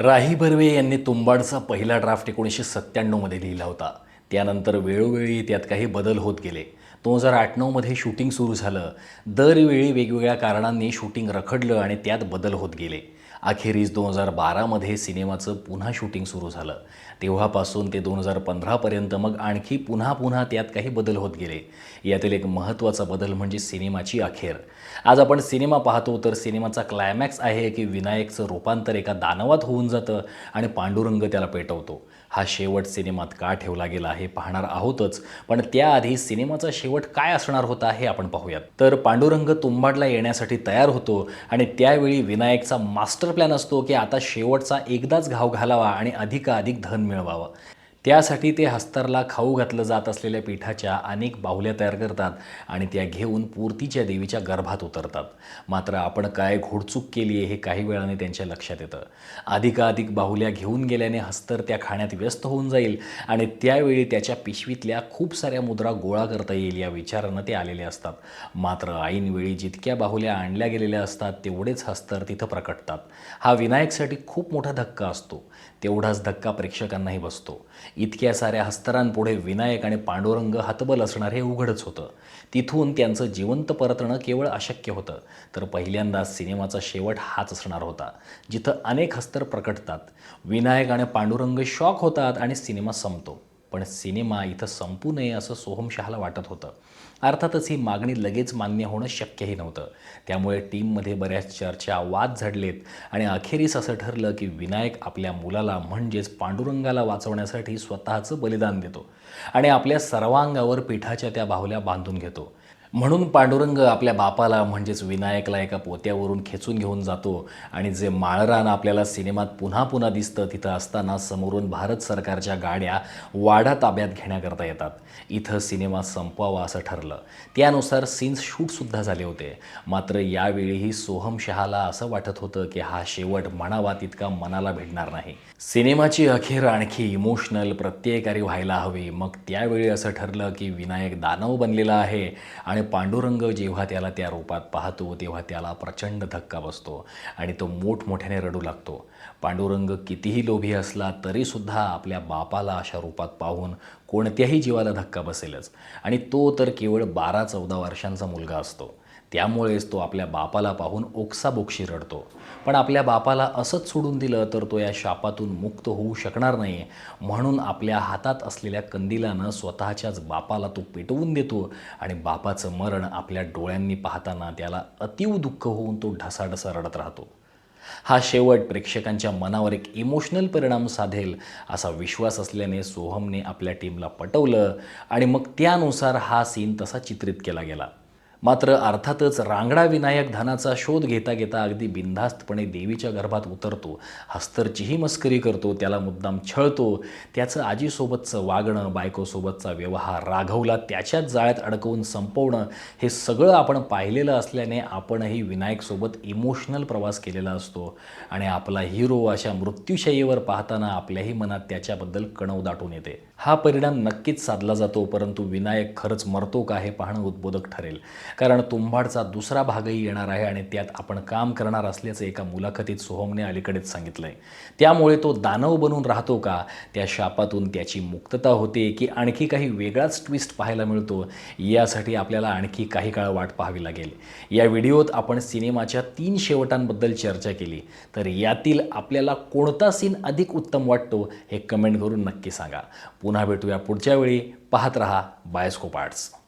राही बर्वे यांनी तुंबाडचा पहिला ड्राफ्ट एकोणीसशे सत्त्याण्णवमध्ये लिहिला होता. त्यानंतर वेळोवेळी त्यात काही बदल होत गेले. दोन हजार आठ नऊमध्ये शूटिंग सुरू झालं. दरवेळी वेगवेगळ्या कारणांनी शूटिंग रखडलं आणि त्यात बदल होत गेले. अखेरीस दोन हजार बारामध्ये सिनेमाचं पुन्हा शूटिंग सुरू झालं. तेव्हापासून ते दोन हजार पंधरापर्यंत मग आणखी पुन्हा पुन्हा त्यात काही बदल होत गेले. यातील एक महत्त्वाचा बदल म्हणजे सिनेमाची अखेर. आज आपण सिनेमा पाहतो तर सिनेमाचा क्लायमॅक्स आहे की विनायकचं रूपांतर एका दानवात होऊन जातं आणि पांडुरंग त्याला पेटवतो. हा शेवट सिनेमात का ठेवला गेला हे पाहणार आहोतच पण त्याआधी सिनेमाचा शेवट काय असणार होता हे आपण पाहूयात. तर पांडुरंग तुंबाडला येण्यासाठी तयार होतो आणि त्यावेळी विनायकचा मास्टर प्लॅन असतो की आता शेवटचा एकदाच घाव घालावा आणि अधिकाधिक धन मिळवावं. त्यासाठी ते हस्तरला खाऊ घातलं जात असलेल्या पिठाच्या अनेक बाहुल्या तयार करतात आणि त्या घेऊन पूर्तीच्या देवीच्या गर्भात उतरतात. मात्र आपण काय घोडचूक केली आहे हे काही वेळाने त्यांच्या लक्षात येतं. अधिकाधिक बाहुल्या घेऊन गेल्याने हस्तर त्या खाण्यात व्यस्त होऊन जाईल आणि त्यावेळी त्याच्या पिशवीतल्या खूप साऱ्या मुद्रा गोळा करता येईल या विचारानं ते आलेले असतात. मात्र ऐनवेळी जितक्या बाहुल्या आणल्या गेलेल्या असतात तेवढेच हस्तर तिथं प्रकटतात. हा विनायकसाठी खूप मोठा धक्का असतो. तेवढाच धक्का प्रेक्षकांनाही बसतो. इतक्या साऱ्या हस्तरांपुढे विनायक आणि पांडुरंग हतबल असणार हे उघडच होतं. तिथून त्यांचं जिवंत परतणं केवळ अशक्य होतं. तर पहिल्यांदा सिनेमाचा शेवट हाच असणार होता जिथं अनेक हस्तर प्रकटतात. विनायक आणि पांडुरंग शॉक होतात आणि सिनेमा संपतो. पण सिनेमा इथं संपू नये असं सोहमशहाला वाटत होतं. अर्थातच ही मागणी लगेच मान्य होणं शक्यही नव्हतं. त्यामुळे टीममध्ये बऱ्याच चर्चा वाद झडलेत आणि अखेरीस असं ठरलं की विनायक आपल्या मुलाला म्हणजेच पांडुरंगाला वाचवण्यासाठी स्वतःचं बलिदान देतो आणि आपल्या सर्वांगावर पिठाच्या त्या बाहुल्या बांधून घेतो. म्हणून पांडुरंग आपल्या बापाला म्हणजेच विनायकला एका पोत्यावरून खेचून घेऊन जातो. आणि जे माळरान आपल्याला सिनेमात पुन्हा पुन्हा दिसतं तिथं असताना समोरून भारत सरकारच्या गाड्या वाडा ताब्यात घेण्याकरता येतात. इथं सिनेमा संपवावा असं ठरलं. त्यानुसार सीन्स शूटसुद्धा झाले होते. मात्र यावेळीही सोहम शहाला असं वाटत होतं की हा शेवट म्हणावा तितका मनाला भेटणार नाही. सिनेमाची अखेर आणखी इमोशनल प्रत्ययकारी व्हायला हवी. मग त्यावेळी असं ठरलं की विनायक दानव बनलेला आहे. आणि पांडुरंग जेव्हा त्याला त्या रूपात पाहतो तेव्हा त्याला प्रचंड धक्का बसतो आणि तो मोठमोठ्याने रडू लागतो. पांडुरंग कितीही लोभी असला तरीसुद्धा आपल्या बापाला अशा रूपात पाहून कोणत्याही जीवाला धक्का बसेलच. आणि तो तर केवळ बारा चौदा वर्षांचा मुलगा असतो. त्यामुळेच तो आपल्या बापाला पाहून ओक्साबोक्षी रडतो. पण आपल्या बापाला असंच सोडून दिलं तर तो या शापातून मुक्त होऊ शकणार नाही. म्हणून आपल्या हातात असलेल्या कंदिलानं स्वतःच्याच बापाला तो पेटवून देतो आणि बापाचं मरण आपल्या डोळ्यांनी पाहताना त्याला अतीव दुःख होऊन तो ढसाढसा रडत राहतो. हा शेवट प्रेक्षकांच्या मनावर एक इमोशनल परिणाम साधेल असा विश्वास असल्याने सोहमने आपल्या टीमला पटवलं आणि मग त्यानुसार हा सीन तसा चित्रित केला गेला. मात्र अर्थातच रांगडा विनायक धनाचा शोध घेता घेता अगदी बिनधास्तपणे देवीच्या गर्भात उतरतो. हस्तरचीही मस्करी करतो त्याला मुद्दाम छळतो. त्याचं आजीसोबतचं वागणं बायकोसोबतचा व्यवहार राघवला त्याच्याच जाळ्यात अडकवून संपवणं हे सगळं आपण पाहिलेलं असल्याने आपणही विनायकसोबत इमोशनल प्रवास केलेला असतो. आणि आपला हिरो अशा मृत्यूशय्येवर पाहताना आपल्याही मनात त्याच्याबद्दल कणव दाटून येते. हा परिणाम नक्कीच साधला जातो परंतु विनायक खरंच मरतो का हे पाहणं उद्बोधक ठरेल. कारण तुंबाडचा दुसरा भागही येणार आहे आणि त्यात आपण काम करणार असल्याचं एका मुलाखतीत सोहमने अलीकडेच सांगितलंय. त्यामुळे तो दानव बनून राहतो का? त्या शापातून त्याची मुक्तता होते की आणखी काही वेगळाच ट्विस्ट पाहायला मिळतो? यासाठी आपल्याला आणखी काही काळ वाट पाहावी लागेल. या व्हिडिओत आपण सिनेमाच्या तीन शेवटांबद्दल चर्चा केली. तर यातील आपल्याला कोणता सीन अधिक उत्तम वाटतो हे कमेंट करून नक्की सांगा. पुन्हा भेटूया पुढच्या वेळी. पाहत रहा बायस्कोप आर्ट्स